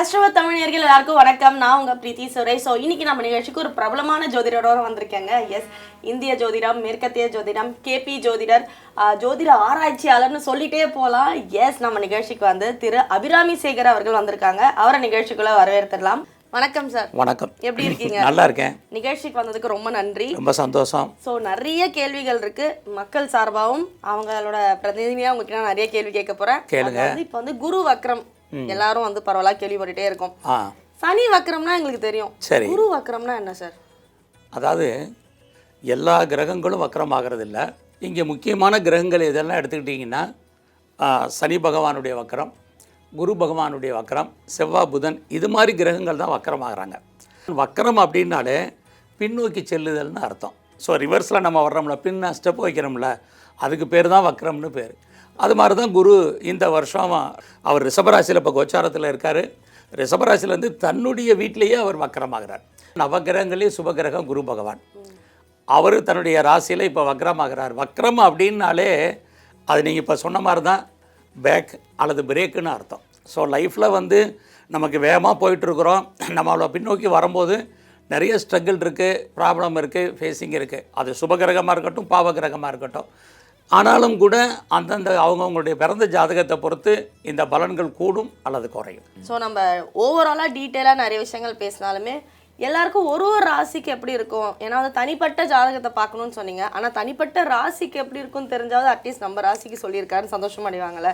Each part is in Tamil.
நேர்கள் எல்லாருக்கும் வணக்கம். நான் உங்க பிரீத்தி சுரேஷ். ஸோ இன்னைக்கு நம்ம நிகழ்ச்சிக்கு ஒரு பிரபலமான ஜோதிடரோட வந்திருக்கேங்க. எஸ் இந்திய ஜோதிடம் மேற்கத்திய ஜோதிடம் கேபி ஜோதிடர் ஆஹ், ஜோதிட ஆராய்ச்சியாளர்னு சொல்லிட்டே போகலாம் எஸ் நம்ம நிகழ்ச்சிக்கு வந்து திரு அபிராமி சேகர் அவர்கள் வந்திருக்காங்க. அவரை நிகழ்ச்சிக்குள்ள வரவேற்றுடலாம் வணக்கம் சார் வணக்கம். எப்படி இருக்கீங்க? நல்லா இருக்கேன் நிகழ்ச்சிக்கு வந்ததுக்கு ரொம்ப நன்றி. ரொம்ப சந்தோஷம். ஸோ நிறைய கேள்விகள் இருக்கு. மக்கள் சார்பாகவும் அவங்களோட பிரதிநிதியாக உங்ககிட்ட நான் நிறைய கேள்வி கேட்க போறேன். கேளுங்க. இப்போ வந்து குரு வக்ரம். எல்லாரும் வந்து பரவலா கேள்விப்பட்டுட்டே இருக்கோம். சனி வக்ரம்னா எங்களுக்கு தெரியும். சரி. குரு வக்ரம்னா என்ன சார் அதாவது எல்லா கிரகங்களும் வக்கரமாகிறது இல்லை இங்கே முக்கியமான கிரகங்கள் இதெல்லாம் எடுத்துக்கிட்டிங்கன்னா சனி பகவானுடைய வக்கரம் குரு பகவானுடைய வக்கரம் செவ்வாய் புதன் இது மாதிரி கிரகங்கள் தான் வக்கரமாகறாங்க. வக்கரம் அப்படின்னாலே பின்னோக்கி செல்லுதல்னு அர்த்தம். ஸோ ரிவர்ஸில் நம்ம வர்றோம்ல பின்ன ஸ்டெப் வைக்கிறோம்ல அதுக்கு பேர் தான் வக்கரம்னு பேர். அது மாதிரி தான் குரு இந்த வருஷம் அவர் ரிஷபராசியில் இப்போ கோச்சாரத்தில் இருக்கார். ரிஷபராசிலேருந்து தன்னுடைய வீட்டிலேயே அவர் வக்கரமாகிறார். நவகிரகங்களே சுபகிரகம் குரு பகவான். அவர் தன்னுடைய ராசியில் இப்போ வக்ரமாகிறார் வக்ரம் அப்படின்னாலே அது நீங்கள் இப்போ சொன்ன மாதிரி தான் பேக் அல்லது பிரேக்குன்னு அர்த்தம். ஸோ லைஃப்பில் வந்து நமக்கு வேகமாக போயிட்டுருக்குறோம். நம்ம அவ்வளோ பின்னோக்கி வரும்போது நிறைய ஸ்ட்ரகிள் இருக்குது ப்ராப்ளம் இருக்குது ஃபேஸிங் இருக்குது அது சுபகிரகமாக இருக்கட்டும் பாவகிரகமாக இருக்கட்டும். ஆனாலும் கூட அந்தந்த அவங்கவுங்களுடைய பிறந்த ஜாதகத்தை பொறுத்து இந்த பலன்கள் கூடும் அல்லது குறையும். ஸோ நம்ம ஓவராலாக டீட்டெயிலாக நிறைய விஷயங்கள் பேசினாலுமே எல்லாருக்கும் ஒரு ஒரு ராசிக்கு எப்படி இருக்கும்? ஏன்னா வந்து தனிப்பட்ட ஜாதகத்தை பார்க்கணும்னு சொன்னீங்க. ஆனால் தனிப்பட்ட ராசிக்கு எப்படி இருக்கும்னு தெரிஞ்சாவது அட்லீஸ்ட் நம்ம ராசிக்கு சொல்லியிருக்காருன்னு சந்தோஷம் அடைவாங்கல்ல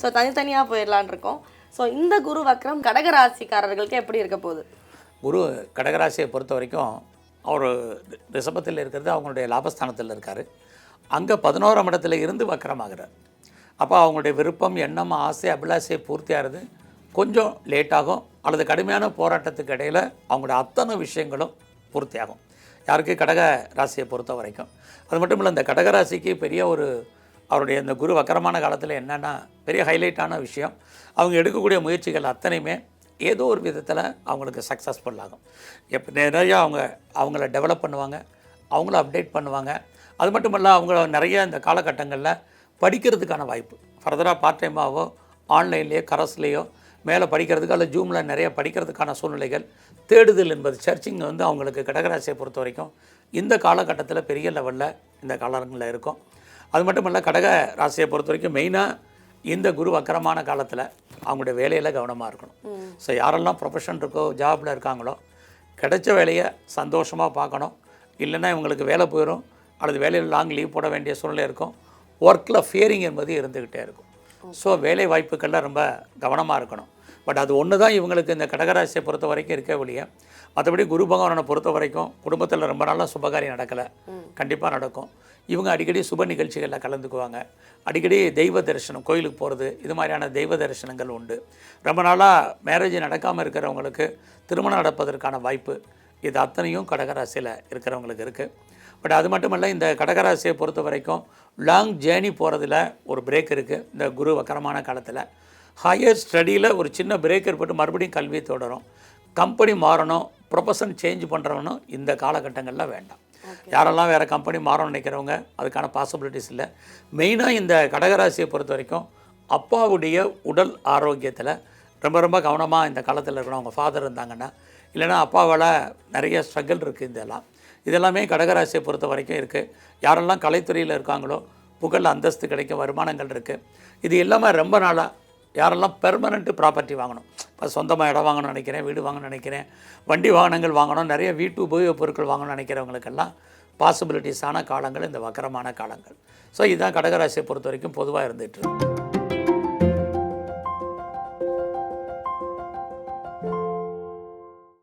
ஸோ தனித்தனியாக போயிடலான் இருக்கோம். ஸோ இந்த குரு வக்ரம் கடக ராசிக்காரர்களுக்கு எப்படி இருக்க போகுது? குரு கடகராசியை பொறுத்த வரைக்கும் அவர் ரிஷபத்தில் இருக்கிறது அவங்களுடைய லாபஸ்தானத்தில் இருக்கார். அங்கே பதினோராம் இடத்துல இருந்து வக்கரமாகிறார் அப்போ அவங்களுடைய விருப்பம் எண்ணம் ஆசை அபிலாசை பூர்த்தியாகிறது. கொஞ்சம் லேட்டாகும் அல்லது கடுமையான போராட்டத்துக்கு இடையில் அவங்களோட அத்தனை விஷயங்களும் பூர்த்தியாகும். யாருக்கு? கடக ராசியை பொறுத்த வரைக்கும். அது மட்டும் இல்லை இந்த கடகராசிக்கு பெரிய ஒரு அவருடைய இந்த குரு வக்கரமான காலத்தில் என்னென்னா பெரிய ஹைலைட்டான விஷயம். அவங்க எடுக்கக்கூடிய முயற்சிகள் அத்தனையுமே ஏதோ ஒரு விதத்தில் அவங்களுக்கு சக்ஸஸ்ஃபுல் ஆகும். எப்போ நிறையா அவங்க அவங்கள டெவலப் பண்ணுவாங்க அவங்கள அப்டேட் பண்ணுவாங்க. அது மட்டும் இல்லை அவங்க நிறைய இந்த காலகட்டங்களில் படிக்கிறதுக்கான வாய்ப்பு. ஃபர்தராக பார்ட் டைமாவோ ஆன்லைன்லேயோ கரஸ்லேயோ மேலே படிக்கிறதுக்கு அல்லது ஜூமில் நிறைய படிக்கிறதுக்கான சூழ்நிலைகள். தேடுதல் என்பது சர்ச்சிங் வந்து அவங்களுக்கு கடகராசியை பொறுத்த வரைக்கும் இந்த காலகட்டத்தில் பெரிய லெவலில் இந்த காலங்களில் இருக்கும். அது மட்டும் இல்லை கடக ராசியை பொறுத்த வரைக்கும் மெயினாக இந்த குரு வக்கரமான காலத்தில் அவங்களுடைய வேலையில் கவனமாக இருக்கணும். ஸோ யாரெல்லாம் ப்ரொஃபஷன் இருக்கோ ஜாபில் இருக்காங்களோ கிடைச்ச வேலையை சந்தோஷமாக பார்க்கணும். இல்லைன்னா இவங்களுக்கு வேலை போயிடும் அல்லது வேலையில் லாங் லீவ் போட வேண்டிய சூழ்நிலை இருக்கும். ஒர்க்கில் ஃபியரிங் என்பது இருந்துக்கிட்டே இருக்கும். ஸோ வேலை வாய்ப்புகளில் ரொம்ப கவனமாக இருக்கணும். பட் அது ஒன்று தான் இவங்களுக்கு இந்த கடகராசியை பொறுத்த வரைக்கும் இருக்க ஒழிய மற்றபடி குரு பகவானை பொறுத்த வரைக்கும் குடும்பத்தில் ரொம்ப நாளாக சுபகாரியம் நடக்கலை. கண்டிப்பாக நடக்கும். இவங்க அடிக்கடி சுப நிகழ்ச்சிகளில் கலந்துக்குவாங்க. அடிக்கடி தெய்வ தரிசனம் கோயிலுக்கு போகிறது இது மாதிரியான தெய்வ தரிசனங்கள் உண்டு. ரொம்ப நாளாக மேரேஜ் நடக்காமல் இருக்கிறவங்களுக்கு திருமணம் நடப்பதற்கான வாய்ப்பு இது அத்தனையும் கடகராசியில் இருக்கிறவங்களுக்கு இருக்குது பட் அது மட்டும் இல்லை இந்த கடகராசியை பொறுத்த வரைக்கும் லாங் ஜேர்னி போகிறதுல ஒரு பிரேக் இருக்குது இந்த குரு வக்கரமான காலத்தில். ஹையர் ஸ்டடியில் ஒரு சின்ன பிரேக் ஏற்பட்டு மறுபடியும் கல்வி தொடரும். கம்பெனி மாறணும் ப்ரொஃபஷன் சேஞ்ச் பண்ணுறவனும் இந்த காலகட்டங்களில் வேண்டாம். யாரெல்லாம் வேறு கம்பெனி மாறணும்னு நினைக்கிறவங்க அதுக்கான பாசிபிலிட்டிஸ் இல்லை. மெயினாக இந்த கடகராசியை பொறுத்த வரைக்கும் அப்பாவுடைய உடல் ஆரோக்கியத்தில் ரொம்ப ரொம்ப கவனமாக இந்த காலத்தில் இருக்கணும். அவங்க ஃபாதர் இருந்தாங்கன்னா இல்லைன்னா அப்பாவால் நிறைய ஸ்ட்ரகிள் இருக்குது இதெல்லாம் இதெல்லாமே கடகராசியை பொறுத்த வரைக்கும் இருக்குது யாரெல்லாம் கலைத்துறையில் இருக்காங்களோ புகழ் அந்தஸ்து கிடைக்கும் வருமானங்கள் இருக்குது இது எல்லாமே ரொம்ப நாளாக யாரெல்லாம் பெர்மனண்ட்டு ப்ராப்பர்ட்டி வாங்கணும். இப்போ சொந்தமாக இடம் வாங்கணும்னு நினைக்கிறேன் வீடு வாங்கணும்னு நினைக்கிறேன் வண்டி வாகனங்கள் வாங்கணும் நிறைய வீட்டு உபயோகப் பொருட்கள் வாங்கணும்னு நினைக்கிறவங்களுக்கெல்லாம் பாசிபிலிட்டிஸான காலங்கள் இந்த வக்கரமான காலங்கள். ஸோ இதுதான் கடகராசியை பொறுத்த வரைக்கும் பொதுவாக இருந்துகிட்டு இருக்கு.